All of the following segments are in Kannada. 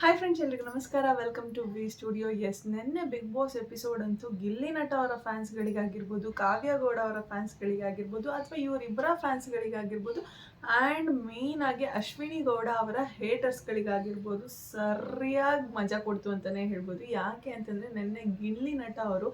ಹಾಯ್ ಫ್ರೆಂಡ್ಸ್ ಎಲ್ರಿಗೂ ನಮಸ್ಕಾರ. Welcome to V studio S ನಿನ್ನೆ ಬಿಗ್ ಬಾಸ್ ಎಪಿಸೋಡ್ ಅಂತೂ ಗಿಲ್ಲಿ ನಟ ಅವರ ಫ್ಯಾನ್ಸ್ಗಳಿಗಾಗಿರ್ಬೋದು ಕಾವ್ಯ ಗೌಡ ಅವರ ಫ್ಯಾನ್ಸ್ಗಳಿಗಾಗಿರ್ಬೋದು ಅಥವಾ ಇವರಿಬ್ಬರ ಫ್ಯಾನ್ಸ್ಗಳಿಗಾಗಿರ್ಬೋದು ಆ್ಯಂಡ್ ಮೇನ್ ಆಗಿ ಅಶ್ವಿನಿ ಗೌಡ ಅವರ ಹೇಟರ್ಸ್ಗಳಿಗಾಗಿರ್ಬೋದು ಸರಿಯಾಗಿ ಮಜಾ ಕೊಡ್ತು ಅಂತಲೇ ಹೇಳ್ಬೋದು. ಯಾಕೆ ಅಂತಂದರೆ ನಿನ್ನೆ ಗಿಲ್ಲಿ ನಟ ಅವರು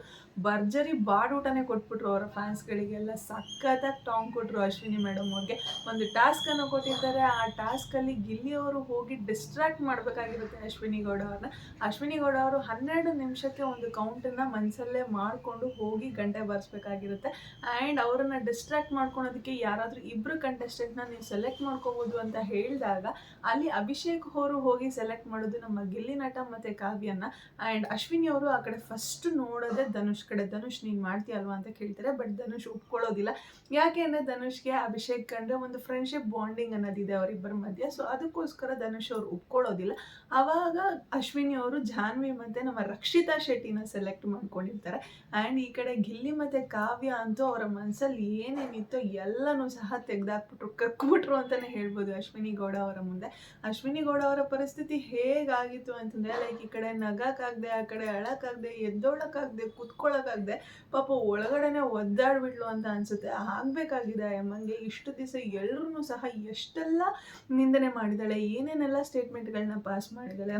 ಭರ್ಜರಿ ಬಾಡೂಟನೇ ಕೊಟ್ಬಿಟ್ರು ಅವರ ಫ್ಯಾನ್ಸ್ಗಳಿಗೆಲ್ಲ ಸಖತ್ತಾಗಿ ಟಾಂಗ್ ಕೊಟ್ಟರು ಅಶ್ವಿನಿ ಮೇಡಮ್ ಅವ್ರಿಗೆ. ಒಂದು ಟಾಸ್ಕನ್ನು ಕೊಟ್ಟಿದ್ದಾರೆ. ಆ ಟಾಸ್ಕಲ್ಲಿ ಗಿಲ್ಲಿ ಅವರು ಹೋಗಿ ಡಿಸ್ಟ್ರಾಕ್ಟ್ ಮಾಡಬೇಕಾಗಿರುತ್ತೆ ಅಶ್ವಿನಿ ಗೌಡ ಅವ್ರನ್ನ ಅಶ್ವಿನಿ ಗೌಡ ಅವರು ಹನ್ನೆರಡು ನಿಮಿಷಕ್ಕೆ ಒಂದು ಕೌಂಟನ್ನು ಮನಸ್ಸಲ್ಲೇ ಮಾಡಿಕೊಂಡು ಹೋಗಿ ಗಂಟೆ ಬಾರಿಸ್ಬೇಕಾಗಿರುತ್ತೆ. ಆ್ಯಂಡ್ ಅವರನ್ನು ಡಿಸ್ಟ್ರಾಕ್ಟ್ ಮಾಡ್ಕೊಳೋದಕ್ಕೆ ಯಾರಾದರೂ ಇಬ್ಬರು ಕಂಟೆಸ್ಟೆಂಟ್ನ ನೀವು ಸೆಲೆಕ್ಟ್ ಮಾಡ್ಕೋಬೋದು ಅಂತ ಹೇಳಿದಾಗ ಅಲ್ಲಿ ಅಭಿಷೇಕ್ ಅವರು ಹೋಗಿ ಸೆಲೆಕ್ಟ್ ಮಾಡೋದು ನಮ್ಮ ಗಿಲ್ಲಿ ನಟ ಮತ್ತು ಕಾವ್ಯನ. ಅಂಡ್ ಅಶ್ವಿನಿ ಅವರು ಆ ಕಡೆ ಫಸ್ಟ್ ನೋಡೋದೇ ಧನುಷ್ ಕಡೆ. ಧನುಷ್, ನೀನು ಮಾಡ್ತೀಯಲ್ವಾ ಅಂತ ಕೇಳ್ತಾರೆ ಬಟ್ ಧನುಷ್ ಒಪ್ಕೊಳ್ಳೋದಿಲ್ಲ. ಯಾಕೆ ಅಂದರೆ ಧನುಷ್ಗೆ ಅಭಿಷೇಕ್ ಕಂಡ್ರೆ ಒಂದು ಫ್ರೆಂಡ್ಶಿಪ್ ಬಾಂಡಿಂಗ್ ಅನ್ನೋದಿದೆ ಅವರಿಬ್ಬರ ಮಧ್ಯೆ. ಸೊ ಅದಕ್ಕೋಸ್ಕರ ಧನುಷ್ ಅವರು ಒಪ್ಕೊಳ್ಳೋದಿಲ್ಲ. ಆವಾಗ ಅಶ್ವಿನಿ ಅವರು ಜಾನ್ವಿ ಮತ್ತೆ ನಮ್ಮ ರಕ್ಷಿತಾ ಶೆಟ್ಟಿನ ಸೆಲೆಕ್ಟ್ ಮಾಡ್ಕೊಂಡಿರ್ತಾರೆ. ಅಂಡ್ ಈ ಕಡೆ ಗಿಲ್ಲಿ ಮತ್ತೆ ಕಾವ್ಯ ಅಂತೂ ಅವರ ಮನಸ್ಸಲ್ಲಿ ಏನೇನಿತ್ತೋ ಎಲ್ಲನೂ ಸಹ ತೆಗೆದಾಕ್ಬಿಟ್ರು. ಕಕ್ಬಿಟ್ರು ಅಂತಲೇ ಹೇಳ್ಬೋದು ಅಶ್ವಿನಿ ಗೌಡ ಅವರ ಮುಂದೆ. ಅಶ್ವಿನಿ ಗೌಡ ಅವರ ಪರಿಸ್ಥಿತಿ ಹೇಗಾಗಿತ್ತು ಅಂತಂದರೆ ಲೈಕ್ ಈ ಕಡೆ ನಗಕ್ಕಾಗದೆ, ಆ ಕಡೆ ಅಳಕ್ಕಾಗದೆ, ಎದ್ದೋಳಕ್ಕಾಗದೆ ಕುತ್ಕೊಳ್ಳೋಕ್ಕಾಗದೆ ಪಾಪ ಒಳಗಡೆನೆ ಒದ್ದಾಡ್ಬಿಡ್ಲು ಅಂತ ಅನ್ಸುತ್ತೆ. ಆಗಬೇಕಾಗಿದೆ ಅಮ್ಮಂಗೆ, ಇಷ್ಟು ದಿವಸ ಎಲ್ಲರೂ ಸಹ ಎಷ್ಟೆಲ್ಲ ನಿಂದನೆ ಮಾಡಿದಾಳೆ ಏನೇನೆಲ್ಲ ಸ್ಟೇಟ್ಮೆಂಟ್ಗಳನ್ನ ಪಾಸ್ ಮಾಡಿದಾಳೆ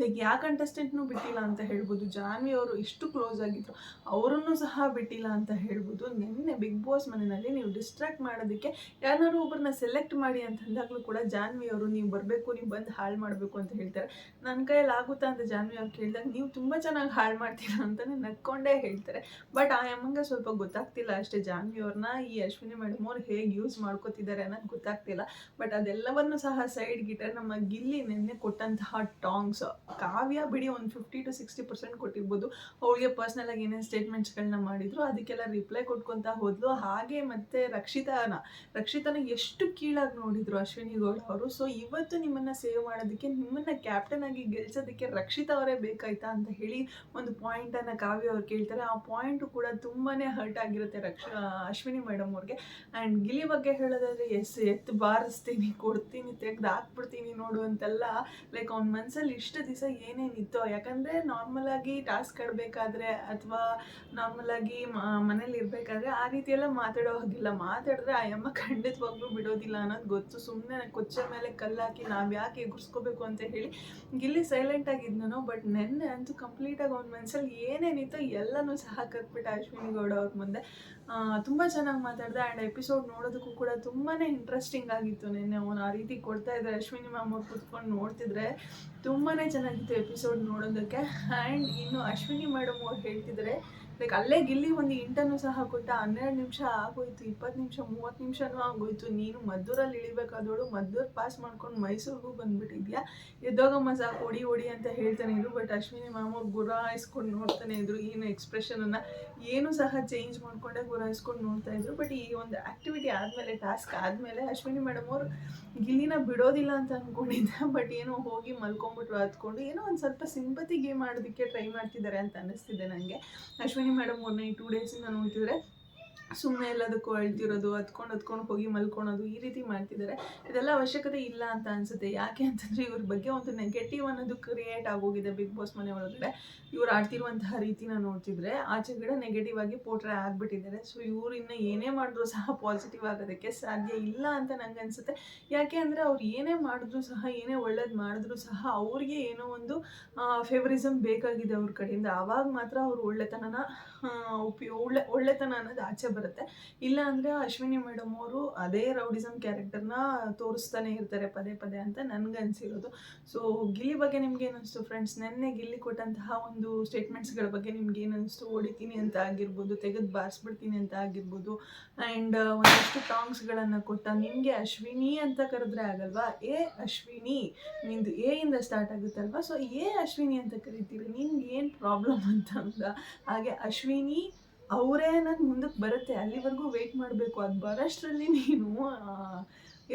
ಲೈಕ್ ಯಾವ ಕಂಟೆಸ್ಟೆಂಟ್ನೂ ಬಿಟ್ಟಿಲ್ಲ ಅಂತ ಹೇಳ್ಬೋದು. ಜಾನ್ವಿ ಅವರು ಇಷ್ಟು ಕ್ಲೋಸ್ ಆಗಿದ್ರು, ಅವರನ್ನು ಸಹ ಬಿಟ್ಟಿಲ್ಲ ಅಂತ ಹೇಳ್ಬೋದು. ನಿನ್ನೆ ಬಿಗ್ ಬಾಸ್ ಮನೆಯಲ್ಲಿ ನೀವು ಡಿಸ್ಟ್ರಾಕ್ಟ್ ಮಾಡೋದಕ್ಕೆ ಯಾರು ಒಬ್ಬರನ್ನ ಸೆಲೆಕ್ಟ್ ಮಾಡಿ ಅಂತ ಅಂದಾಗಲೂ ಕೂಡ ಜಾನ್ವಿ ಅವರು ನೀವು ಬರಬೇಕು, ನೀವು ಬಂದು ಹಾಳು ಮಾಡಬೇಕು ಅಂತ ಹೇಳ್ತಾರೆ. ನನ್ನ ಕೈಯಲ್ಲಿ ಆಗುತ್ತಾ ಅಂತ ಜಾನ್ವಿ ಅವ್ರು ಕೇಳಿದಾಗ, ನೀವು ತುಂಬ ಚೆನ್ನಾಗಿ ಹಾಳು ಮಾಡ್ತೀರಾ ಅಂತಲೇ ನಕ್ಕೊಂಡೇ ಹೇಳ್ತಾರೆ. ಬಟ್ ಆ ಅಮ್ಮಂಗೆ ಸ್ವಲ್ಪ ಗೊತ್ತಾಗ್ತಿಲ್ಲ ಅಷ್ಟೇ ಜಾನ್ವಿ ಅವ್ರನ್ನ. ಈ ಅಶ್ವಿನಿ ಮೇಡಮ್ ಅವ್ರು ಹೇಗೆ ಯೂಸ್ ಮಾಡ್ಕೋತಿದ್ದಾರೆ ಅನ್ನೋದು ಗೊತ್ತಾಗ್ತಿಲ್ಲ. ಬಟ್ ಅದೆಲ್ಲವನ್ನು ಸಹ ಸೈಡ್ ಗಿಟ್ಟರೆ ನಮ್ಮ ಗಿಲ್ಲಿ ನಿನ್ನೆ ಕೊಟ್ಟಂತಹ ಟಾಂಗ್ಸ್ ಕಾವ್ಯ ಬಿಡಿ ಒಂದು ಫಿಫ್ಟಿ ಟು ಸಿಕ್ಸ್ಟಿ ಪರ್ಸೆಂಟ್ ಕೊಟ್ಟಿರ್ಬೋದು. ಅವಳಿಗೆ ಪರ್ಸ್ನಲ್ ಆಗಿ ಏನೇನು ಸ್ಟೇಟ್ಮೆಂಟ್ಸ್ಗಳನ್ನ ಮಾಡಿದ್ರು, ಅದಕ್ಕೆಲ್ಲ ರಿಪ್ಲೈ ಕೊಟ್ಕೊತಾ ಹೋದ್ಲು. ಹಾಗೆ ಮತ್ತೆ ರಕ್ಷಿತಾನ. ರಕ್ಷಿತಾನ ಎಷ್ಟು ಕೀಳಾಗಿ ನೋಡಿದ್ರು ಅಶ್ವಿನಿ ಗೌಡ ಅವರು. ಸೊ ಇವತ್ತು ನಿಮ್ಮನ್ನ ಸೇವ್ ಮಾಡೋದಕ್ಕೆ, ನಿಮ್ಮನ್ನ ಕ್ಯಾಪ್ಟನ್ ಆಗಿ ಗೆಲ್ಸೋದಕ್ಕೆ ರಕ್ಷಿತಾ ಅವರೇ ಬೇಕಾಯ್ತಾ ಅಂತ ಹೇಳಿ ಒಂದು ಪಾಯಿಂಟನ್ನು ಕಾವ್ಯ ಅವ್ರು ಕೇಳ್ತಾರೆ. ಆ ಪಾಯಿಂಟು ಕೂಡ ತುಂಬಾನೇ ಹರ್ಟ್ ಆಗಿರುತ್ತೆ ರಕ್ಷ, ಅಶ್ವಿನಿ ಮೇಡಮ್ ಅವ್ರಿಗೆ. ಆ್ಯಂಡ್ ಗಿಲಿ ಬಗ್ಗೆ ಹೇಳೋದಾದ್ರೆ, ಎಸ್ ಎತ್ತು ಬಾರಿಸ್ತೀನಿ ಕೊಡ್ತೀನಿ, ತೆಗ್ದು ಹಾಕ್ಬಿಡ್ತೀನಿ ನೋಡು ಅಂತೆಲ್ಲ ಲೈಕ್ ಅವ್ನ ಮನಸ್ಸಲ್ಲಿ ಇಷ್ಟು ದಿವಸ ಏನೇನಿತ್ತೋ? ಯಾಕಂದರೆ ನಾರ್ಮಲಾಗಿ ಟಾಸ್ಕ್ ಕಡಬೇಕಾದ್ರೆ ಅಥವಾ ನಾರ್ಮಲಾಗಿ ಮನೇಲಿ ಇರಬೇಕಾದ್ರೆ ಆ ರೀತಿಯೆಲ್ಲ ಮಾತಾಡೋ ಹಾಗಿಲ್ಲ. ಮಾತಾಡಿದ್ರೆ ಆ ಅಮ್ಮ, ಖಂಡಿತವಾಗ್ಲೂ ಬಿಡೋದಿಲ್ಲ ಅನ್ನೋದು ಗೊತ್ತು. ಸುಮ್ಮನೆ ಕೊಚ್ಚ ಮೇಲೆ ಕಲ್ಲಾಕಿ ನಾವು ಯಾಕೆ ಎಗುರ್ಸ್ಕೋಬೇಕು ಅಂತ ಹೇಳಿ ಇಲ್ಲಿ ಸೈಲೆಂಟ್ ಆಗಿದ್ನೋ ಬಟ್ ನೆನ್ನೆ ಅಂತೂ ಕಂಪ್ಲೀಟಾಗಿ ಅವ್ನ ಮನಸ್ಸಲ್ಲಿ ಏನೇನಿತ್ತೋ ಎಲ್ಲನೂ ಸಹ ಕತ್ಬಿಟ್ಟ ಅಶ್ವಿನಿ ಗೌಡ ಅವ್ರ ಮುಂದೆ. ತುಂಬ ಚೆನ್ನಾಗಿ ಮಾತಾಡ್ದೆ ಆ್ಯಂಡ್ ಎಪಿಸೋಡ್ ನೋಡೋದಕ್ಕೂ ಕೂಡ ತುಂಬಾ ಇಂಟ್ರೆಸ್ಟಿಂಗ್ ಆಗಿತ್ತು ನಿನ್ನೆ ಅವನು ಆ ರೀತಿ ಕೊಡ್ತಾ ಇದ್ದಾರೆ ಅಶ್ವಿನಿ ಮ್ಯಾಮ್ ಅವ್ರು ಕುತ್ಕೊಂಡು ನೋಡ್ತಿದ್ರೆ ತುಂಬಾ ಚೆನ್ನಾಗಿತ್ತು ಎಪಿಸೋಡ್ ನೋಡೋದಕ್ಕೆ. ಆ್ಯಂಡ್ ಇನ್ನು ಅಶ್ವಿನಿ ಮೇಡಮ್ ಅವ್ರು ಹೇಳ್ತಿದ್ದಾರೆ ಲೈಕ್ ಅಲ್ಲೇ ಗಿಲ್ಲಿ ಒಂದು ಇಂಟನ್ನು ಸಹ ಕೊಟ್ಟ ಹನ್ನೆರಡು ನಿಮಿಷ ಆಗೋಯ್ತು, ಇಪ್ಪತ್ತು ನಿಮಿಷ, ಮೂವತ್ತು ನಿಮಿಷನೂ ಆಗೋಯ್ತು. ನೀನು ಮದ್ದೂರಲ್ಲಿ ಇಳಿಬೇಕಾದವಳು ಮದ್ದೂರು ಪಾಸ್ ಮಾಡ್ಕೊಂಡು ಮೈಸೂರಿಗೂ ಬಂದ್ಬಿಟ್ಟಿದ್ಯಾ? ಎದ್ದೋಗಮ್ಮ ಸಾಕು ಹೊಡಿ ಓಡಿ ಅಂತ ಹೇಳ್ತಾನೆ ಇದ್ರು ಬಟ್ ಅಶ್ವಿನಿ ಅವ್ರು ಗುರಾಯಿಸ್ಕೊಂಡು ನೋಡ್ತಾನೆ ಇದ್ರು, ಏನು ಎಕ್ಸ್ಪ್ರೆಷನನ್ನು ಏನು ಸಹ ಚೇಂಜ್ ಮಾಡ್ಕೊಂಡೆ ಗುರಾಯಿಸ್ಕೊಂಡು ನೋಡ್ತಾ ಇದ್ರು ಬಟ್ ಈ ಒಂದು ಆ್ಯಕ್ಟಿವಿಟಿ ಆದಮೇಲೆ ಟಾಸ್ಕ್ ಆದಮೇಲೆ ಅಶ್ವಿನಿ ಮೇಡಮ್ ಅವರು ಗಿಲ್ಲಿನ ಬಿಡೋದಿಲ್ಲ ಅಂತ ಅಂದ್ಕೊಂಡಿದ್ದೆ ಬಟ್ ಏನೋ ಹೋಗಿ ಮಲ್ಕೊಂಡ್ಬಿಟ್ರು ಹತ್ಕೊಂಡು ಏನೋ ಒಂದು ಸ್ವಲ್ಪ ಸಿಂಪತಿ ಗೇಮ್ ಮಾಡೋದಕ್ಕೆ ಟ್ರೈ ಮಾಡ್ತಿದ್ದಾರೆ ಅಂತ ಅನ್ನಿಸ್ತಿದೆ ನನಗೆ ಅಶ್ವಿನಿ ಮೇಡಮ್ ಅವ್ರನ್ನ ಈ ಟೂ ಡೇಸಿಂದ ನೋಡ್ತಿದ್ರೆ ಸುಮ್ಮನೆ ಎಲ್ಲದಕ್ಕೂ ಅಳ್ತಿರೋದು ಹತ್ಕೊಂಡು ಹತ್ಕೊಂಡು ಹೋಗಿ ಮಲ್ಕೊಳೋದು ಈ ರೀತಿ ಮಾಡ್ತಿದ್ದಾರೆ ಇದೆಲ್ಲ ಅವಶ್ಯಕತೆ ಇಲ್ಲ ಅಂತ ಅನ್ಸುತ್ತೆ. ಯಾಕೆ ಅಂತಂದರೆ ಇವ್ರ ಬಗ್ಗೆ ಒಂದು ನೆಗೆಟಿವ್ ಅನ್ನೋದು ಕ್ರಿಯೇಟ್ ಆಗೋಗಿದೆ ಬಿಗ್ ಬಾಸ್ ಮನೆ ಒಳಗಡೆ. ಇವ್ರು ಆಡ್ತಿರುವಂತಹ ರೀತಿನ ನೋಡ್ತಿದ್ರೆ ಆಚೆಗಡೆ ನೆಗೆಟಿವ್ ಆಗಿ ಪೋಟ್ರೆ ಆಗಿಬಿಟ್ಟಿದ್ದಾರೆ. ಸೊ ಇವ್ರು ಇನ್ನು ಏನೇ ಮಾಡಿದ್ರು ಸಹ ಪಾಸಿಟಿವ್ ಆಗೋದಕ್ಕೆ ಸಾಧ್ಯ ಇಲ್ಲ ಅಂತ ನಂಗೆ ಅನ್ಸುತ್ತೆ. ಯಾಕೆ ಅಂದರೆ ಅವ್ರು ಏನೇ ಮಾಡಿದ್ರು ಸಹ, ಏನೇ ಒಳ್ಳೇದು ಮಾಡಿದ್ರು ಸಹ ಅವ್ರಿಗೆ ಏನೋ ಒಂದು ಫೇವರಿಸಮ್ ಬೇಕಾಗಿದೆ ಅವ್ರ ಕಡೆಯಿಂದ. ಆವಾಗ ಮಾತ್ರ ಅವ್ರು ಒಳ್ಳೆತನನ ಉಪಯೋ, ಒಳ್ಳೆ, ಒಳ್ಳೆತನ ಅನ್ನೋದು ಆಚೆ ಬರುತ್ತೆ. ಇಲ್ಲ ಅಂದರೆ ಅಶ್ವಿನಿ ಮೇಡಮ್ ಅವರು ಅದೇ ರೌಡಿಸಮ್ ಕ್ಯಾರೆಕ್ಟರ್ನ ತೋರಿಸ್ತಾನೆ ಇರ್ತಾರೆ ಪದೇ ಪದೇ ಅಂತ ನನ್ಗನ್ಸಿರೋದು ಸೊ ಗಿಲ್ಲಿ ಬಗ್ಗೆ ನಿಮ್ಗೆ ಏನಿಸ್ತು ಫ್ರೆಂಡ್ಸ್ ನೆನ್ನೆ ಗಿಲ್ಲಿ ಕೊಟ್ಟಂತಹ ಒಂದು ಸ್ಟೇಟ್ಮೆಂಟ್ಸ್ಗಳ ಬಗ್ಗೆ ನಿಮ್ಗೆ ಏನಿಸ್ತು? ಹೊಡಿತೀನಿ ಅಂತ ಆಗಿರ್ಬೋದು, ತೆಗೆದು ಬಾರಿಸ್ಬಿಡ್ತೀನಿ ಅಂತ ಆಗಿರ್ಬೋದು ಆ್ಯಂಡ್ ಒಂದಷ್ಟು ಟಾಂಗ್ಸ್ಗಳನ್ನು ಕೊಟ್ಟ ನಿಮಗೆ ಅಶ್ವಿನಿ ಅಂತ ಕರೆದ್ರೆ ಆಗಲ್ವಾ? ಏ ಅಶ್ವಿನಿ ನಿಂದು ಎ ಇಂದ ಸ್ಟಾರ್ಟ್ ಆಗುತ್ತಲ್ವಾ? ಸೊ ಎ ಅಶ್ವಿನಿ ಅಂತ ಕರಿತೀರಿ. ನಿಮ್ಗೆ ಏನು ಪ್ರಾಬ್ಲಮ್ ಅಂತ ಅಂದ ಹಾಗೆ ಅಶ್ವಿನಿ ಅವರೇ ನನ್ನ ಮುಂದಕ್ಕೆ ಬರುತ್ತೆ ಅಲ್ಲಿವರೆಗೂ ವೆಯ್ಟ್ ಮಾಡಬೇಕು. ಅದು ಬರೋಷ್ಟರಲ್ಲಿ ನೀನು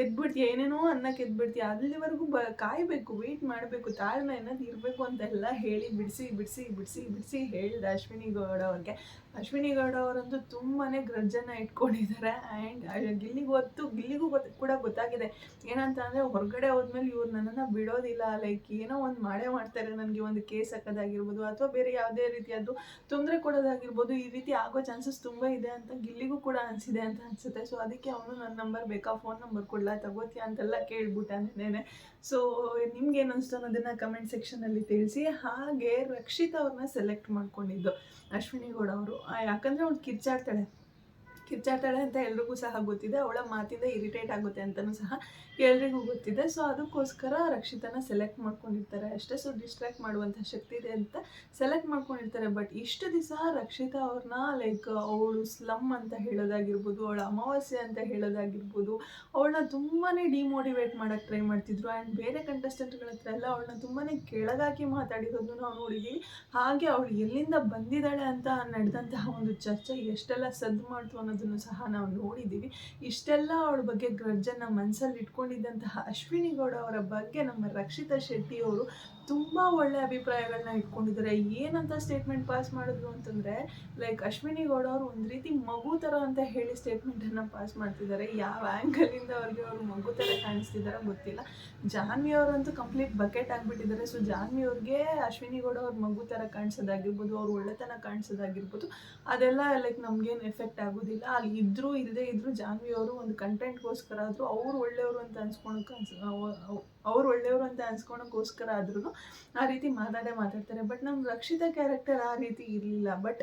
ಎದ್ಬಿಡ್ತೀಯ? ಏನೇನೋ ಅನ್ನಕ್ಕೆ ಎದ್ಬಿಡ್ತೀಯ? ಅಲ್ಲಿವರೆಗೂ ಬ, ಕಾಯಬೇಕು ವೆಯ್ಟ್ ಮಾಡಬೇಕು, ತಾಳ್ಮೆ ಅನ್ನೋದು ಇರಬೇಕು ಅಂತೆಲ್ಲ ಹೇಳಿ ಬಿಡಿಸಿ ಬಿಡಿಸಿ ಬಿಡಿಸಿ ಬಿಡಿಸಿ ಹೇಳಿದೆ ಅಶ್ವಿನಿ ಗೌಡ ಅವ್ರಿಗೆ. ಅಶ್ವಿನಿ ಗೌಡ ಅವರಂತೂ ತುಂಬಾ ಗ್ರಜ್ಜನ್ನು ಇಟ್ಕೊಂಡಿದ್ದಾರೆ. ಆ್ಯಂಡ್ ಗಿಲ್ಲಿಗೆ ಗೊತ್ತು, ಗಿಲ್ಲಿಗೂ ಗೊತ್ತು ಕೂಡ ಗೊತ್ತಾಗಿದೆ. ಏನಂತ ಅಂದರೆ ಹೊರಗಡೆ ಹೋದ್ಮೇಲೆ ಇವ್ರು ನನ್ನನ್ನು ಬಿಡೋದಿಲ್ಲ. ಲೈಕ್ ಏನೋ ಒಂದು ಮಾಡೇ ಮಾಡ್ತಾರೆ. ನನಗೆ ಒಂದು ಕೇಸ್ ಹಾಕೋದಾಗಿರ್ಬೋದು ಅಥವಾ ಬೇರೆ ಯಾವುದೇ ರೀತಿಯದ್ದು ತೊಂದರೆ ಕೊಡೋದಾಗಿರ್ಬೋದು. ಈ ರೀತಿ ಆಗೋ ಚಾನ್ಸಸ್ ತುಂಬ ಇದೆ ಅಂತ ಗಿಲ್ಲಿಗೂ ಕೂಡ ಅನಿಸಿದೆ ಅಂತ ಅನಿಸುತ್ತೆ. ಸೊ ಅದಕ್ಕೆ ಅವನು ನನ್ನ ನಂಬರ್ ಬೇಕಾ? Phone number ಕೊಡ್ಲಾ? ತಗೋತೀಯ ಅಂತೆಲ್ಲ ಕೇಳ್ಬಿಟ್ಟಾನೇನೆ ಸೊ ನಿಮ್ಗೆ ಏನು ಅನಿಸ್ತು ಅನ್ನೋದನ್ನು ಕಮೆಂಟ್ ಸೆಕ್ಷನಲ್ಲಿ ತಿಳಿಸಿ. ಹಾಗೆ ರಕ್ಷಿತ್ ಅವ್ರನ್ನ ಸೆಲೆಕ್ಟ್ ಮಾಡ್ಕೊಂಡಿದ್ದು ಅಶ್ವಿನಿ ಗೌಡ ಅವರು. ಯಾಕಂದರೆ ಅವ್ಳು ಕಿರ್ಚಾಡ್ತಾಳೆ. ಕಿರ್ಚಾಡ್ತಾಳೆ ಅಂತ ಎಲ್ರಿಗೂ ಸಹ ಗೊತ್ತಿದೆ. ಅವಳ ಮಾತಿಂದ ಇರಿಟೇಟ್ ಆಗುತ್ತೆ ಅಂತಲೂ ಸಹ ಎಲ್ರಿಗೂ ಗೊತ್ತಿದೆ. ಸೊ ಅದಕ್ಕೋಸ್ಕರ ರಕ್ಷಿತನ ಸೆಲೆಕ್ಟ್ ಮಾಡ್ಕೊಂಡಿರ್ತಾರೆ ಅಷ್ಟೇ. ಸೊ ಡಿಸ್ಟ್ರಾಕ್ಟ್ ಮಾಡುವಂಥ ಶಕ್ತಿ ಇದೆ ಅಂತ ಸೆಲೆಕ್ಟ್ ಮಾಡ್ಕೊಂಡಿರ್ತಾರೆ. ಬಟ್ ಇಷ್ಟು ದಿವಸ ರಕ್ಷಿತಾ ಅವ್ರನ್ನ ಲೈಕ್ ಅವಳು ಸ್ಲಮ್ ಅಂತ ಹೇಳೋದಾಗಿರ್ಬೋದು, ಅವಳ ಅಮಾವಾಸ್ಯೆ ಅಂತ ಹೇಳೋದಾಗಿರ್ಬೋದು, ಅವಳನ್ನ ತುಂಬಾ ಡಿಮೋಟಿವೇಟ್ ಮಾಡೋಕ್ಕೆ ಟ್ರೈ ಮಾಡ್ತಿದ್ರು. ಆ್ಯಂಡ್ ಬೇರೆ ಕಂಟೆಸ್ಟೆಂಟ್ಗಳ ಹತ್ರ ಎಲ್ಲ ಅವಳನ್ನ ತುಂಬಾ ಕೆಳಗಾಕಿ ಮಾತಾಡಿರೋದು ನಾವು ನೋಡಿದ್ದೀವಿ ಹಾಗೆ ಅವಳು ಎಲ್ಲಿಂದ ಬಂದಿದ್ದಾಳೆ ಅಂತ ನಡೆದಂತಹ ಒಂದು ಚರ್ಚೆ ಎಷ್ಟೆಲ್ಲ ಸದ್ದು ಮಾಡ್ತು ಅನ್ನೋದನ್ನು ಸಹ ನಾವು ನೋಡಿದ್ದೀವಿ. ಇಷ್ಟೆಲ್ಲ ಅವಳ ಬಗ್ಗೆ ಗ್ರಜ್ಜನ್ನು ಮನಸ್ಸಲ್ಲಿ ಇಟ್ಕೊಂಡಿದ್ದಂತಹ ಅಶ್ವಿನಿ ಗೌಡ ಅವರ ಬಗ್ಗೆ ನಮ್ಮ ರಕ್ಷಿತಾ ಶೆಟ್ಟಿ ಅವರು ತುಂಬ ಒಳ್ಳೆ ಅಭಿಪ್ರಾಯಗಳನ್ನ ಇಟ್ಕೊಂಡಿದ್ದಾರೆ. ಏನಂತ ಸ್ಟೇಟ್ಮೆಂಟ್ ಪಾಸ್ ಮಾಡಿದ್ರು ಅಂತಂದರೆ ಲೈಕ್ ಅಶ್ವಿನಿ ಗೌಡ ಅವರು ಒಂದು ರೀತಿ ಮಗು ಥರ ಅಂತ ಹೇಳಿ ಸ್ಟೇಟ್ಮೆಂಟನ್ನು ಪಾಸ್ ಮಾಡ್ತಿದ್ದಾರೆ. ಯಾವ ಆ್ಯಂಗಲಿಂದ ಅವ್ರಿಗೆ ಅವರು ಮಗು ಥರ ಕಾಣಿಸ್ತಿದ್ದಾರೆ ಗೊತ್ತಿಲ್ಲ. ಜಾನ್ವಿ ಅವರಂತೂ ಕಂಪ್ಲೀಟ್ ಬಕೆಟ್ ಆಗಿಬಿಟ್ಟಿದ್ದಾರೆ. ಸೊ ಜಾನ್ವಿ ಅವ್ರಿಗೆ ಅಶ್ವಿನಿ ಗೌಡ ಅವ್ರ ಮಗು ಥರ ಕಾಣಿಸೋದಾಗಿರ್ಬೋದು, ಅವ್ರ ಒಳ್ಳೆತನ ಕಾಣಿಸೋದಾಗಿರ್ಬೋದು, ಅದೆಲ್ಲ ಲೈಕ್ ನಮಗೇನು ಎಫೆಕ್ಟ್ ಆಗೋದಿಲ್ಲ. ಅಲ್ಲಿ ಇದ್ದರೂ ಇಲ್ಲದೆ ಇದ್ದರೂ ಜಾನ್ವಿ ಅವರು ಒಂದು ಕಂಟೆಂಟ್ಗೋಸ್ಕರ ಆದರೂ ಅವ್ರು ಒಳ್ಳೆಯವರು ಅಂತ ಅನ್ಸ್ಕೊಳಕ್ಕೆ ಅನ್ಸ್ ಅವ್ರು ಒಳ್ಳೆಯವರು ಅಂತ ಅನ್ಸ್ಕೊಳಕ್ಕೋಸ್ಕರ ಆದ್ರೂ ಆ ರೀತಿ ಮಾತಾಡೇ ಮಾತಾಡ್ತಾರೆ. ಬಟ್ ನಮ್ಮ ರಕ್ಷಿತಾ ಕ್ಯಾರೆಕ್ಟರ್ ಆ ರೀತಿ ಇರಲಿಲ್ಲ. ಬಟ್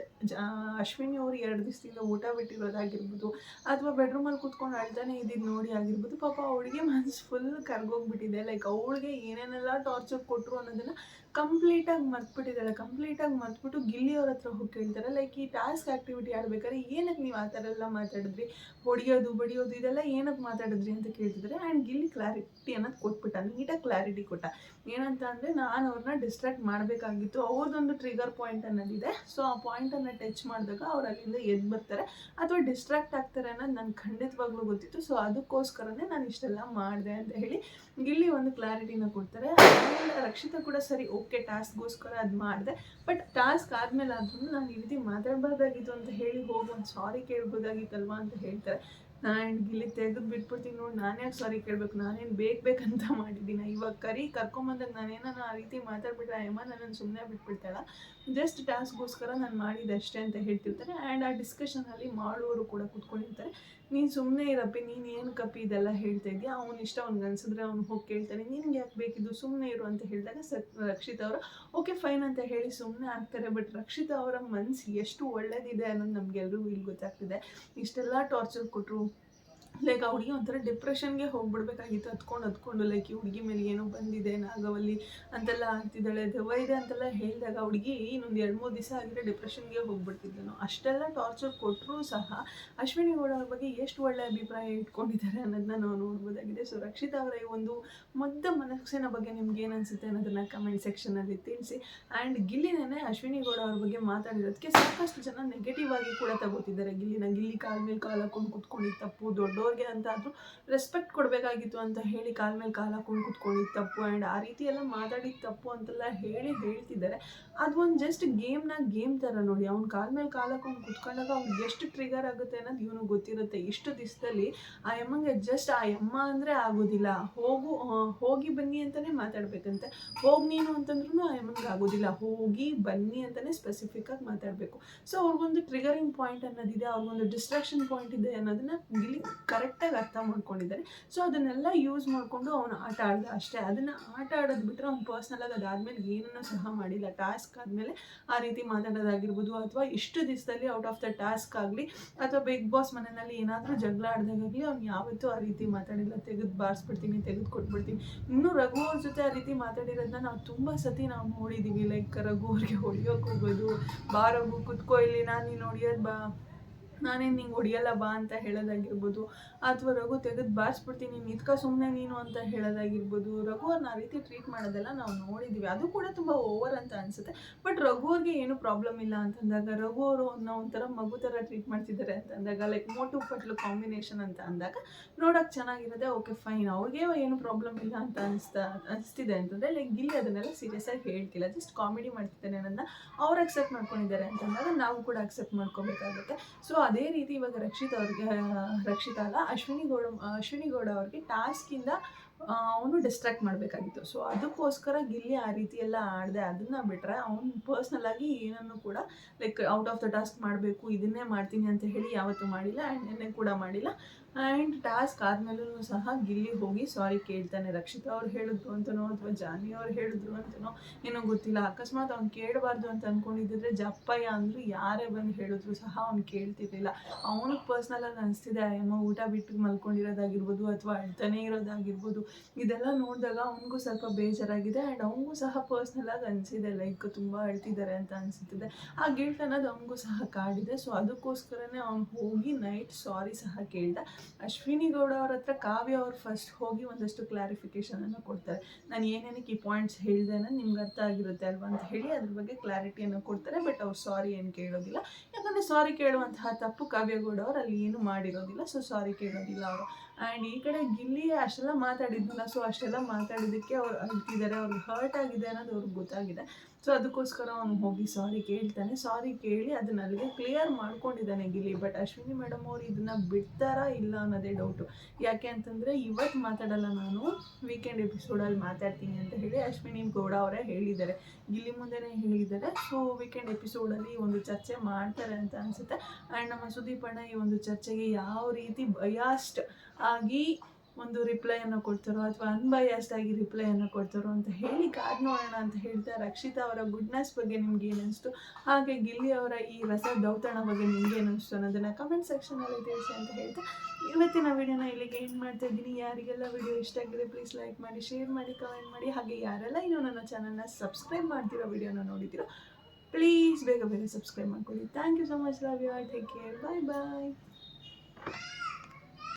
ಅಶ್ವಿನಿ ಅವರು ಎರಡು ದಿವಸದಿಂದ ಊಟ ಬಿಟ್ಟಿರೋದಾಗಿರ್ಬೋದು ಅಥವಾ ಬೆಡ್ರೂಮಲ್ಲಿ ಕೂತ್ಕೊಂಡು ಅಳ್ತಾನೆ ಇದ್ದಿದ್ದು ನೋಡಿ ಆಗಿರ್ಬೋದು, ಪಾಪ ಅವಳಿಗೆ ಮನಸ್ಸು ಫುಲ್ ಕರ್ಗೋಗ್ಬಿಟ್ಟಿದೆ. ಲೈಕ್ ಅವಳಿಗೆ ಏನೇನೆಲ್ಲ ಟಾರ್ಚರ್ ಕೊಟ್ಟರು ಅನ್ನೋದನ್ನು ಕಂಪ್ಲೀಟಾಗಿ ಮರ್ತ್ಬಿಟ್ಟಿದ್ದಾಳೆ. ಕಂಪ್ಲೀಟಾಗಿ ಮರ್ತ್ಬಿಟ್ಟು ಗಿಲ್ಲಿ ಅವ್ರ ಹತ್ರ ಹೋಗಿ ಕೇಳ್ತಾರೆ. ಲೈಕ್ ಈ ಟಾಸ್ಕ್ ಆ್ಯಕ್ಟಿವಿಟಿ ಆಡ್ಬೇಕಾದ್ರೆ ಏನಕ್ಕೆ ನೀವು ಆ ಥರ ಎಲ್ಲ ಮಾತಾಡಿದ್ರಿ? ಹೊಡಿಯೋದು, ಬಡಿಯೋದು, ಇದೆಲ್ಲ ಏನಕ್ಕೆ ಮಾತಾಡಿದ್ರಿ ಅಂತ ಕೇಳ್ತಿದ್ದಾರೆ. ಆ್ಯಂಡ್ ಗಿಲ್ಲಿ ಕ್ಲಾರಿಟಿ ಅನ್ನೋದು ಕೊಟ್ಬಿಟ್ಟ ನೀಟಾಗಿ ಕ್ಲಾರಿಟಿ ಕೊಟ್ಟ. ಏನಂತ ಅಂದರೆ ನಾನು ಅವ್ರನ್ನ ಡಿಸ್ಟ್ರಾಕ್ಟ್ ಮಾಡಬೇಕಾಗಿತ್ತು. ಅವ್ರದ್ದೊಂದು ಟ್ರಿಗರ್ ಪಾಯಿಂಟ್ ಅನ್ನೋದಿದೆ. ಸೊ ಆ ಪಾಯಿಂಟನ್ನು ಟಚ್ ಮಾಡಿದಾಗ ಅವ್ರು ಅಲ್ಲಿಂದ ಎದ್ದು ಬರ್ತಾರೆ. ಅಥವಾ ಡಿಸ್ಟ್ರಾಕ್ಟ್ ಆಗ್ತಾರೆ ಅನ್ನೋದು ನನಗೆ ಖಂಡಿತವಾಗ್ಲೂ ಗೊತ್ತಿತ್ತು. ಸೊ ಅದಕ್ಕೋಸ್ಕರನೇ ನಾನು ಇಷ್ಟೆಲ್ಲ ಮಾಡಿದೆ ಅಂತ ಹೇಳಿ ಇಲ್ಲಿ ಒಂದು ಕ್ಲಾರಿಟಿನ ಕೊಡ್ತಾರೆ. ರಕ್ಷಿತ ಕೂಡ ಸರಿ ಓಕೆ ಟಾಸ್ಕ್ಗೋಸ್ಕರ ಅದು ಮಾಡಿದೆ. ಬಟ್ ಟಾಸ್ಕ್ ಆದಮೇಲೆ ಆದ್ರೂ ನಾನು ಈ ರೀತಿ ಮಾತಾಡಬಾರ್ದಾಗಿತ್ತು ಅಂತ ಹೇಳಿ ಹೋಗಿ ಒಂದು ಸಾರಿ ಕೇಳ್ಬೋದಾಗಿತ್ತಲ್ವಾ ಅಂತ ಹೇಳ್ತಾರೆ. ನಾನು ಇಲ್ಲಿ ತೆಗೆದು ಬಿಟ್ಬಿಡ್ತೀನಿ ನೋಡಿ, ನಾನು ಯಾಕೆ ಸಾರಿ ಕೇಳಬೇಕು? ನಾನೇನು ಬೇಕು ಬೇಕಂತ ಮಾಡಿದ್ದೀನ ಇವಾಗ ಕರಿ ಕರ್ಕೊಂಬಂದಾಗ ನಾನೇನೋ ಆ ರೀತಿ ಮಾತಾಡ್ಬಿಟ್ರೆ ಅಯ್ಯಮ್ಮ ನನ್ನನ್ನು ಸುಮ್ಮನೆ ಬಿಟ್ಬಿಡ್ತಾಳೆ. ಜಸ್ಟ್ ಟಾಸ್ಕ್ಗೋಸ್ಕರ ನಾನು ಮಾಡಿದ್ದೆ ಅಷ್ಟೇ ಅಂತ ಹೇಳ್ತಿರ್ತಾರೆ. ಆ್ಯಂಡ್ ಆ ಡಿಸ್ಕಷನಲ್ಲಿ ಮಾಡುವವರು ಕೂಡ ಕೂತ್ಕೊಂಡಿರ್ತಾರೆ. ನೀನು ಸುಮ್ಮನೆ ಇರಪ್ಪಿ, ನೀನು ಏನು ಕಪ್ಪಿ ಇದೆಲ್ಲ ಹೇಳ್ತಾ ಇದೆಯಾ? ಅವ್ನು ಇಷ್ಟ, ಅವ್ನಿಗೆ ಅನ್ಸಿದ್ರೆ ಅವ್ನು ಹೋಗಿ ಕೇಳ್ತಾನೆ. ನಿನ್ಗೆ ಯಾಕೆ ಬೇಕಿದ್ದು ಸುಮ್ಮನೆ ಇರು ಅಂತ ಹೇಳಿದಾಗ ಸತ್, ರಕ್ಷಿತ್ ಅವರು, ಓಕೆ, ಫೈನ್ ಅಂತ ಹೇಳಿ ಸುಮ್ಮನೆ ಆಗ್ತಾರೆ ಬಟ್ ರಕ್ಷಿತ್ ಅವರ ಮನಸ್ಸು ಎಷ್ಟು ಒಳ್ಳೇದಿದೆ ಅನ್ನೋದು ನಮಗೆಲ್ಲರಿಗೂ ಇಲ್ಲಿ ಗೊತ್ತಾಗ್ತಿದೆ. ಇಷ್ಟೆಲ್ಲ ಟಾರ್ಚರ್ ಕೊಟ್ಟರು ಲೈಕ್ ಹುಡುಗಿ ಒಂಥರ ಡಿಪ್ರೆಷನ್ಗೆ ಹೋಗ್ಬಿಡ್ಬೇಕಾಗಿತ್ತು. ಹತ್ಕೊಂಡು ಹತ್ಕೊಂಡು ಲೈಕ್ ಈ ಹುಡುಗಿ ಮೇಲೆ ಏನೋ ಬಂದಿದೆ, ನಾಗವಲ್ಲಿ ಅಂತೆಲ್ಲ ಆಗ್ತಿದ್ದಾಳೆ ದೆವ್ವ ಇದೆ ಅಂತೆಲ್ಲ ಹೇಳಿದಾಗ ಹುಡುಗಿ ಇನ್ನೊಂದು ಎರಡು ಮೂರು ದಿವಸ ಆಗಿದ್ರೆ ಡಿಪ್ರೆಷನ್ಗೆ ಹೋಗ್ಬಿಡ್ತಿದ್ದನು ಅಷ್ಟೆಲ್ಲ ಟಾರ್ಚರ್ ಕೊಟ್ಟರೂ ಸಹ ಅಶ್ವಿನಿ ಗೌಡ ಅವ್ರ ಬಗ್ಗೆ ಎಷ್ಟು ಒಳ್ಳೆ ಅಭಿಪ್ರಾಯ ಇಟ್ಕೊಂಡಿದ್ದಾರೆ ಅನ್ನೋದನ್ನ ನಾವು ನೋಡ್ಬೋದಾಗಿದೆ. ಸೊ ರಕ್ಷಿತಾ ಅವರ, ಈ ಒಂದು ಮುದ್ದ ಮನಸ್ಸಿನ ಬಗ್ಗೆ ನಿಮ್ಗೆ ಏನು ಅನಿಸುತ್ತೆ ಅನ್ನೋದನ್ನ ಕಮೆಂಟ್ ಸೆಕ್ಷನಲ್ಲಿ ತಿಳಿಸಿ. ಆ್ಯಂಡ್ ಗಿಲ್ಲಿನೇ ಅಶ್ವಿನಿ ಗೌಡ ಅವ್ರ ಬಗ್ಗೆ ಮಾತಾಡಿರೋದಕ್ಕೆ ಸಾಕಷ್ಟು ಜನ ನೆಗೆಟಿವ್ ಆಗಿ ಕೂಡ ತಗೋತಿದ್ದಾರೆ. ಗಿಲ್ಲಿನ ಗಿಲ್ಲಿ ಕಾಲ ಮೇಲೆ ಕಾಲ್ ಹಾಕೊಂಡು ಕುತ್ಕೊಂಡಿದ್ದು ತಪ್ಪು ದೊಡ್ಡವ್ರಿಗೆ ಅಂತ ಆದರೂ ರೆಸ್ಪೆಕ್ಟ್ ಕೊಡಬೇಕಾಗಿತ್ತು ಅಂತ ಹೇಳಿ ಕಾಲ ಮೇಲೆ ಕಾಲ ಹಾಕೊಂಡು ತಪ್ಪು ಆ್ಯಂಡ್ ಆ ರೀತಿ ಎಲ್ಲ ಮಾತಾಡಿದ್ದು ತಪ್ಪು ಅಂತೆಲ್ಲ ಹೇಳಿ ಹೇಳ್ತಿದ್ದಾರೆ. ಅದು ಒಂದು ಜಸ್ಟ್ ಗೇಮ್ನ ಗೇಮ್ ಥರ ನೋಡಿ. ಅವ್ನ ಕಾಲ ಮೇಲೆ ಕಾಲ ಹಾಕೊಂಡು ಕುತ್ಕೊಂಡಾಗ ಅವ್ನಿಗೆ ಎಷ್ಟು ಟ್ರಿಗರ್ ಆಗುತ್ತೆ ಅನ್ನೋದು ಇವನು ಗೊತ್ತಿರುತ್ತೆ. ಇಷ್ಟು ದಿವಸದಲ್ಲಿ ಆ ಯಮ್ಮಂಗೆ ಜಸ್ಟ್ ಆ ಅಮ್ಮ ಅಂದರೆ ಆಗೋದಿಲ್ಲ. ಹೋಗು ಹೋಗಿ ಬನ್ನಿ ಅಂತಲೇ ಮಾತಾಡಬೇಕಂತೆ. ಹೋಗಿ ನೀನು ಅಂತಂದ್ರೂ ಆ ಅಮ್ಮಂಗೆ ಆಗೋದಿಲ್ಲ. ಹೋಗಿ ಬನ್ನಿ ಅಂತಲೇ ಸ್ಪೆಸಿಫಿಕ್ಕಾಗಿ ಮಾತಾಡಬೇಕು. ಸೊ ಅವ್ರಿಗೊಂದು ಟ್ರಿಗರಿಂಗ್ ಪಾಯಿಂಟ್ ಅನ್ನೋದಿದೆ, ಅವ್ರಿಗೊಂದು ಡಿಸ್ಟ್ರಾಕ್ಷನ್ ಪಾಯಿಂಟ್ ಇದೆ ಅನ್ನೋದನ್ನ ಇಲ್ಲಿ ಕರೆಕ್ಟಾಗಿ ಅರ್ಥ ಮಾಡ್ಕೊಂಡಿದ್ದಾರೆ. ಸೊ ಅದನ್ನೆಲ್ಲ ಯೂಸ್ ಮಾಡಿಕೊಂಡು ಅವನು ಆಟ ಆಡ್ದ ಅಷ್ಟೇ. ಅದನ್ನು ಆಟ ಆಡೋದು ಬಿಟ್ಟರೆ ಅವ್ನು ಪರ್ಸ್ನಲಾಗಿ ಅದಾದಮೇಲೆ ಏನನ್ನೂ ಸಹ ಮಾಡಿಲ್ಲ. ಟಾಸ್ಕ್ ಆದಮೇಲೆ ಆ ರೀತಿ ಮಾತಾಡೋದಾಗಿರ್ಬೋದು ಅಥವಾ ಇಷ್ಟು ದಿವಸದಲ್ಲಿ ಔಟ್ ಆಫ್ ದ ಟಾಸ್ಕ್ ಆಗಲಿ ಅಥವಾ ಬಿಗ್ ಬಾಸ್ ಮನೆಯಲ್ಲಿ ಏನಾದರೂ ಜಗಳ ಆಡ್ದಾಗಲಿ ಅವ್ನು ಯಾವತ್ತೂ ಆ ರೀತಿ ಮಾತಾಡಿಲ್ಲ. ತೆಗೆದು ಬಾರಿಸ್ಬಿಡ್ತೀನಿ, ತೆಗೆದು ಕೊಟ್ಬಿಡ್ತೀನಿ. ಇನ್ನೂ ರಘು ಅವ್ರ ಜೊತೆ ಆ ರೀತಿ ಮಾತಾಡಿರೋದನ್ನ ನಾವು ತುಂಬ ಸತಿ ನಾವು ನೋಡಿದ್ದೀವಿ ಲೈಕ್ ರಘು ಅವ್ರಿಗೆ ಹೊಡಿಯೋಕೆ ಹೋಗೋದು, ಬಾ ರಘು ಕುತ್ಕೋ ಇಲ್ಲಿ ನಾನು ನೀನು ಹೊಡಿಯೋದು ಬಾ. ನಾನೇನು ನಿಂಗೆ ಹೊಡಿಯಲ್ಲ ಬಾ ಅಂತ ಹೇಳೋದಾಗಿರ್ಬೋದು, ಅಥವಾ ರಘು ತೆಗೆದು ಬಾರಿಸ್ಬಿಡ್ತೀನಿ, ನಿತ್ಕ ಸುಮ್ಮನೆ ನೀನು ಅಂತ ಹೇಳೋದಾಗಿರ್ಬೋದು, ರಘು ಅವ್ರನ್ನ ಆ ರೀತಿ ಟ್ರೀಟ್ ಮಾಡೋದೆಲ್ಲ ನಾವು ನೋಡಿದ್ದೀವಿ ಅದು ಕೂಡ ತುಂಬ ಓವರ್ ಅಂತ ಅನಿಸುತ್ತೆ. ಬಟ್ ರಘು ಅವ್ರಿಗೆ ಏನು ಪ್ರಾಬ್ಲಮ್ ಇಲ್ಲ ಅಂತಂದಾಗ, ರಘು ಅವರು ಅನ್ನೋ ಒಂಥರ ಮಗು ಥರ ಟ್ರೀಟ್ ಮಾಡ್ತಿದ್ದಾರೆ ಅಂತ ಅಂದಾಗ ಲೈಕ್ ಮೋಟು ಪಟ್ಲು ಕಾಂಬಿನೇಷನ್ ಅಂತ ಅಂದಾಗ, ನೋಡೋಕೆ ಚೆನ್ನಾಗಿರುತ್ತೆ ಓಕೆ ಫೈನ್ ಅವ್ರಿಗೆ ಏನು ಪ್ರಾಬ್ಲಮ್ ಇಲ್ಲ ಅಂತ ಅನಿಸ್ತಾ, ಅನಿಸ್ತಿದೆ ಅಂತಂದರೆ ಲೈಕ್ ಗಿಲ್ಲಿ ಅದನ್ನೆಲ್ಲ ಸೀರಿಯಸ್ ಆಗಿ ಹೇಳ್ತಿಲ್ಲ. ಜಸ್ಟ್ ಕಾಮಿಡಿ ಮಾಡ್ತಿದ್ದಾನೆ ಅನ್ನೋದನ್ನ ಅವ್ರು ಅಕ್ಸೆಪ್ಟ್ ಮಾಡ್ಕೊಂಡಿದ್ದಾರೆ ಅಂತಂದಾಗ, ನಾವು ಕೂಡ ಅಕ್ಸೆಪ್ಟ್ ಮಾಡ್ಕೋಬೇಕಾಗುತ್ತೆ. ಸೊ ರೀತಿ ಇವಾಗ ರಕ್ಷಿತ್ ಅವ್ರಿಗೆ, ರಕ್ಷಿತ ಅಲ್ಲ, ಅಶ್ವಿನಿ ಗೌಡ ಅಶ್ವಿನಿ ಗೌಡ ಅವ್ರಿಗೆ ಟಾಸ್ಕಿಂದ ಅವನು ಡಿಸ್ಟ್ರಾಕ್ಟ್ ಮಾಡಬೇಕಾಗಿತ್ತು. ಸೊ ಅದಕ್ಕೋಸ್ಕರ ಗಿಲ್ಲಿ ಆ ರೀತಿ ಎಲ್ಲ ಆಡದೆ, ಅದನ್ನು ಬಿಟ್ಟರೆ ಅವನು ಪರ್ಸ್ನಲ್ ಆಗಿ ಏನನ್ನು ಕೂಡ like out of the task ಮಾಡಬೇಕು, ಇದನ್ನೇ ಮಾಡ್ತೀನಿ ಅಂತ ಹೇಳಿ ಯಾವತ್ತೂ ಮಾಡಿಲ್ಲ ಆ್ಯಂಡ್ ನಿನ್ನೆ ಕೂಡ ಮಾಡಿಲ್ಲ. ಆ್ಯಂಡ್ ಟಾಸ್ಕ್ ಆದಮೇಲೂ ಸಹ ಗಿಲ್ಲಿ ಹೋಗಿ ಸಾರಿ ಕೇಳ್ತಾನೆ ರಕ್ಷಿತಾ ಅವ್ರು ಹೇಳಿದ್ರು ಅಂತನೋ ಅಥವಾ ಜಾನಿ ಅವ್ರು ಹೇಳಿದ್ರು ಅಂತನೋ ಏನೋ ಗೊತ್ತಿಲ್ಲ. ಅಕಸ್ಮಾತ್ ಅವ್ನು ಕೇಳಬಾರ್ದು ಅಂತ ಅಂದ್ಕೊಂಡಿದ್ದಿದ್ರೆ ಜಪ್ಪಯ್ಯ ಅಂದರು ಯಾರೇ ಬಂದು ಹೇಳಿದ್ರು ಸಹ ಅವ್ನು ಕೇಳ್ತಿರ್ಲಿಲ್ಲ. ಅವನಿಗೆ ಪರ್ಸ್ನಲಾಗಿ ಅನಿಸ್ತಿದೆ ಅಯ್ಯಮ್ಮ ಊಟ ಬಿಟ್ಟು ಮಲ್ಕೊಂಡಿರೋದಾಗಿರ್ಬೋದು ಅಥವಾ ಅಳ್ತಾನೆ ಇರೋದಾಗಿರ್ಬೋದು. ಇದೆಲ್ಲ ನೋಡಿದಾಗ ಅವನಿಗೂ ಸ್ವಲ್ಪ ಬೇಜಾರಾಗಿದೆ ಆ್ಯಂಡ್ ಅವನಿಗೂ ಸಹ ಪರ್ಸ್ನಲಾಗಿ ಅನಿಸಿದೆ ಲೈಕ್ ತುಂಬ ಅಳ್ತಿದ್ದಾರೆ ಅಂತ ಅನಿಸುತ್ತಿದೆ ಆ ಗಿಲ್ಟ್ ಅನ್ನೋದು ಅವನಿಗೂ ಸಹ ಕಾಡಿದೆ. ಸೊ ಅದಕ್ಕೋಸ್ಕರನೇ ಅವ್ನು ಹೋಗಿ ನೈಟ್ ಸಾರಿ ಸಹ ಕೇಳ್ದ. ಅಶ್ವಿನಿ ಗೌಡ ಅವ್ರ ಹತ್ರ ಕಾವ್ಯ ಅವ್ರು ಫಸ್ಟ್ ಹೋಗಿ ಒಂದಷ್ಟು ಕ್ಲಾರಿಫಿಕೇಷನನ್ನು ಕೊಡ್ತಾರೆ. ನಾನು ಏನೇನಕ್ಕೆ ಈ ಪಾಯಿಂಟ್ಸ್ ಹೇಳಿದೆ ಅನ್ನೋದು ನಿಮ್ಗೆ ಅರ್ಥ ಆಗಿರುತ್ತೆ ಅಲ್ವಾ ಅಂತ ಹೇಳಿ ಅದ್ರ ಬಗ್ಗೆ ಕ್ಲಾರಿಟಿಯನ್ನು ಕೊಡ್ತಾರೆ ಬಟ್ ಅವ್ರು ಸಾರಿ ಏನು ಕೇಳೋದಿಲ್ಲ. ಯಾಕಂದರೆ ಸಾರಿ ಕೇಳುವಂತಹ ತಪ್ಪು ಕಾವ್ಯಗೌಡ ಅವ್ರು ಅಲ್ಲಿ ಏನು ಮಾಡಿರೋದಿಲ್ಲ ಸೊ ಸಾರಿ ಕೇಳೋದಿಲ್ಲ ಅವರು. ಆ್ಯಂಡ್ ಈ ಕಡೆ ಗಿಲ್ಲಿ ಅಷ್ಟೆಲ್ಲ ಮಾತಾಡಿದ್ನಲ್ಲ ಸೊ ಅಷ್ಟೆಲ್ಲ ಮಾತಾಡಿದ್ದಕ್ಕೆ ಅವ್ರು ಅಳ್ತಿದ್ದಾರೆ ಅವ್ರಿಗೆ ಹರ್ಟ್ ಆಗಿದೆ ಅನ್ನೋದು ಅವ್ರಿಗೆ ಗೊತ್ತಾಗಿದೆ. ಸೊ ಅದಕ್ಕೋಸ್ಕರ ಅವ್ನು ಹೋಗಿ ಸಾರಿ ಕೇಳ್ತಾನೆ. ಸಾರಿ ಕೇಳಿ ಅದನ್ನ ಅಲ್ಲಿಗೆ ಕ್ಲಿಯರ್ ಮಾಡ್ಕೊಂಡಿದ್ದಾನೆ ಗಿಲ್ಲಿ. ಬಟ್ ಅಶ್ವಿನಿ ಮೇಡಮ್ ಅವ್ರು ಇದನ್ನ ಬಿಡ್ತಾರಾ ಇಲ್ಲ ಅನ್ನೋದೇ ಡೌಟು ಯಾಕೆ ಅಂತಂದರೆ ಇವತ್ತು ಮಾತಾಡಲ್ಲ ನಾನು ವೀಕೆಂಡ್ ಎಪಿಸೋಡಲ್ಲಿ ಮಾತಾಡ್ತೀನಿ ಅಂತ ಹೇಳಿ ಅಶ್ವಿನಿ ಗೌಡ ಅವರೇ ಹೇಳಿದ್ದಾರೆ. ಗಿಲ್ಲಿ ಮುಂದೆನೇ ಹೇಳಿದ್ದಾರೆ. ಸೊ ವೀಕೆಂಡ್ ಎಪಿಸೋಡಲ್ಲಿ ಈ ಒಂದು ಚರ್ಚೆ ಮಾಡ್ತಾರೆ ಅಂತ ಅನಿಸುತ್ತೆ. ಆ್ಯಂಡ್ ನಮ್ಮ ಸುದೀಪ್ ಅಣ್ಣ ಈ ಒಂದು ಚರ್ಚೆಗೆ ಯಾವ ರೀತಿ ಬಯಾಸ್ಡ್ ಆಗಿ ಒಂದು ರಿಪ್ಲೈಯನ್ನು ಕೊಡ್ತಾರೋ ಅಥವಾ ಅನ್ಬಯಾಸ್ಡ್ ಆಗಿ ರಿಪ್ಲೈಯನ್ನು ಕೊಡ್ತಾರೋ ಅಂತ ಹೇಳಿ ಕಾದ್ ನೋಡೋಣ ಅಂತ ಹೇಳ್ತಾ ರಕ್ಷಿತಾ ಅವರ ಗುಡ್ನೆಸ್ ಬಗ್ಗೆ ನಿಮ್ಗೆ ಏನಿಸ್ತು ಹಾಗೆ ಗಿಲ್ಲಿ ಅವರ ಈ ರಸ ದೌತಣ ಬಗ್ಗೆ ನಿಮ್ಗೆ ಏನಿಸ್ತು ಅನ್ನೋದನ್ನ ಕಮೆಂಟ್ ಸೆಕ್ಷನಲ್ಲಿ ತಿಳಿಸಿ ಅಂತ ಹೇಳ್ತಾ ಇವತ್ತಿನ ವಿಡಿಯೋನ ಇಲ್ಲಿಗೆ ಏನು ಮಾಡ್ತಾ ಇದ್ದೀನಿ. ಯಾರಿಗೆಲ್ಲ ವಿಡಿಯೋ ಇಷ್ಟ ಆಗಿದೆ ಪ್ಲೀಸ್ ಲೈಕ್ ಮಾಡಿ ಶೇರ್ ಮಾಡಿ ಕಮೆಂಟ್ ಮಾಡಿ. ಹಾಗೆ ಯಾರೆಲ್ಲ ಇನ್ನೂ ನನ್ನ ಚಾನಲ್ನ ಸಬ್ಸ್ಕ್ರೈಬ್ ಮಾಡ್ತಿರೋ ವಿಡಿಯೋನ ನೋಡಿದ್ದೀರೋ ಪ್ಲೀಸ್ ಬೇಗ ಬೇಗ ಸಬ್ಸ್ಕ್ರೈಬ್ ಮಾಡ್ಕೊಳ್ಳಿ. Thank you so much love you all take care bye bye